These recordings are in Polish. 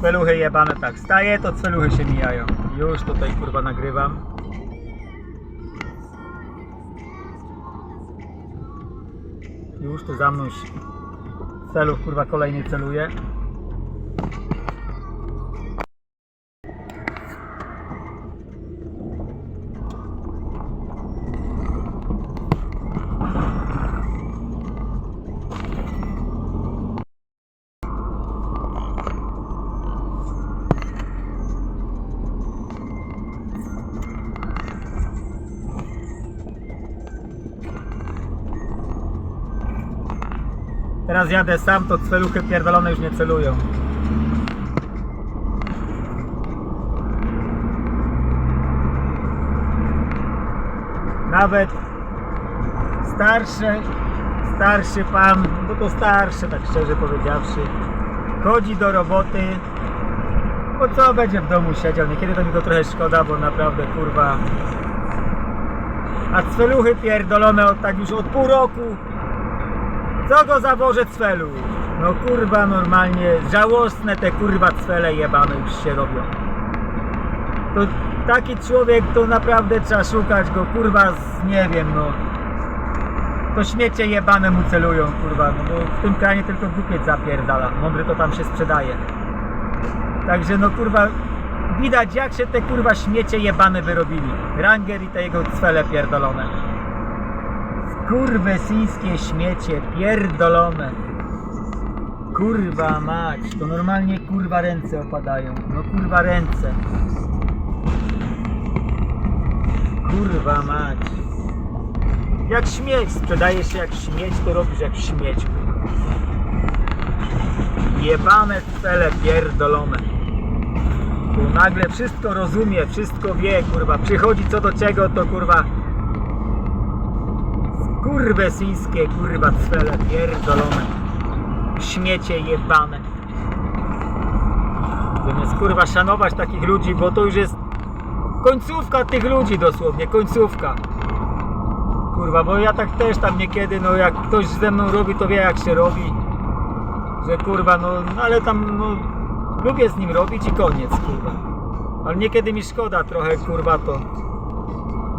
Celuchy jebane tak staje, to celuchy się mijają. Już tutaj kurwa nagrywam. Już tu za mną kurwa kolejny celuje. Teraz jadę sam, to celuchy pierdolone już nie celują. Nawet starszy, starszy pan, bo to starszy, tak szczerze powiedziawszy, chodzi do roboty, bo co będzie w domu siedział, niekiedy to mi go trochę szkoda, bo naprawdę kurwa a cweluchy pierdolone od tak już od pół roku co go zawożę cwelu? No kurwa normalnie, żałosne te kurwa cwele jebane już się robią. To taki człowiek to naprawdę trzeba szukać go kurwa z nie wiem no. To śmiecie jebane mu celują kurwa, no bo w tym kranie tylko głupiec zapierdala. Mądry to tam się sprzedaje. Także no kurwa widać jak się te kurwa śmiecie jebane wyrobili. Ranger i te jego cwele pierdolone. Kurwesyńskie śmiecie, pierdolone. Kurwa mać, to normalnie kurwa ręce opadają. No kurwa ręce. Kurwa mać. Jak śmieć, sprzedajesz się jak śmieć, to robisz jak śmieć. Jebane cele pierdolone. Tu nagle wszystko rozumie, wszystko wie, kurwa. Przychodzi co do czego, to kurwa Kurwesyńskie kurwa cwele pierdolone. Śmiecie jebane. Zamiast kurwa szanować takich ludzi, bo to już jest końcówka tych ludzi dosłownie, końcówka. Kurwa, bo ja tak też tam niekiedy, no jak ktoś ze mną robi, to wie jak się robi. Że kurwa, no ale tam, no lubię z nim robić i koniec, kurwa. Ale niekiedy mi szkoda trochę, kurwa, to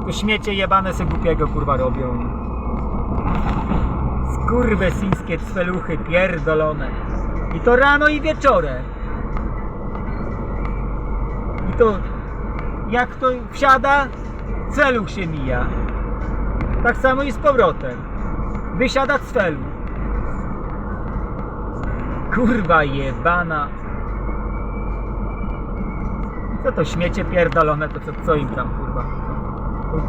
to śmiecie jebane se głupiego, kurwa, robią. Skurwesyńskie cweluchy pierdolone. I to rano i wieczorem. I to jak to wsiada, celuch się mija. Tak samo i z powrotem. Wysiada cwelu. Kurwa jebana. Co to śmiecie pierdolone, to co, co im tam kurwa?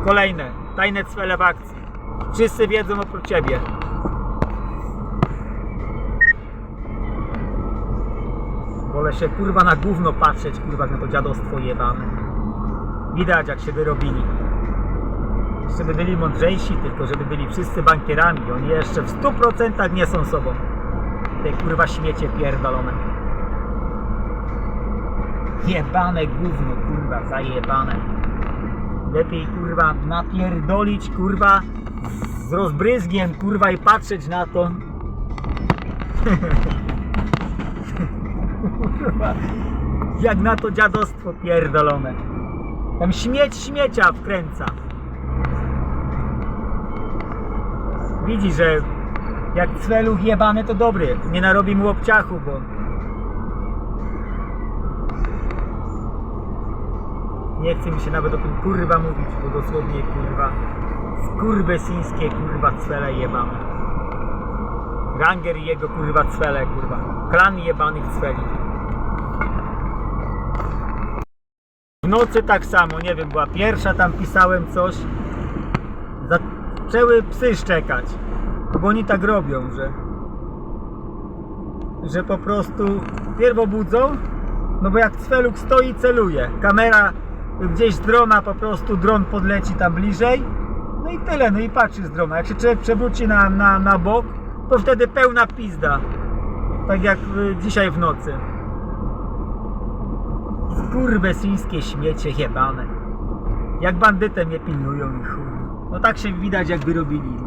Kolejne, tajne cwele w akcji. Wszyscy wiedzą oprócz ciebie. Wolę się kurwa na gówno patrzeć, kurwa na to dziadostwo jebane. Widać jak się wyrobili. Jeszcze by byli mądrzejsi, tylko żeby byli wszyscy bankierami. Oni jeszcze w 100% nie są sobą. Te kurwa śmiecie pierdolone. Jebane gówno, kurwa, zajebane. Lepiej kurwa napierdolić kurwa z rozbryzgiem kurwa i patrzeć na to. kurwa, jak na to dziadostwo pierdolone. Tam śmieć śmiecia wkręca. Widzi, że jak cweluch jebany to dobry. Nie narobi mu obciachu, bo Nie chce mi się nawet o tym kurwa mówić, bo dosłownie kurwa skurwysyńskie kurwa cwele jebane. Ranger i jego kurwa cwele kurwa. Klan jebanych cweli. W nocy tak samo, nie wiem, była pierwsza, tam pisałem coś. Zaczęły psy szczekać. Bo oni tak robią, że że po prostu pierwo budzą, no bo jak cweluk stoi celuje, kamera gdzieś z drona po prostu dron podleci tam bliżej, no i tyle, no i patrzy z drona. Jak się człowiek przewróci na, na, na bok, to wtedy pełna pizda. Tak jak y, dzisiaj w nocy. Skurwesyńskie śmiecie jebane. Jak bandytem je pilnują i chuj. No tak się widać jak wyrobili.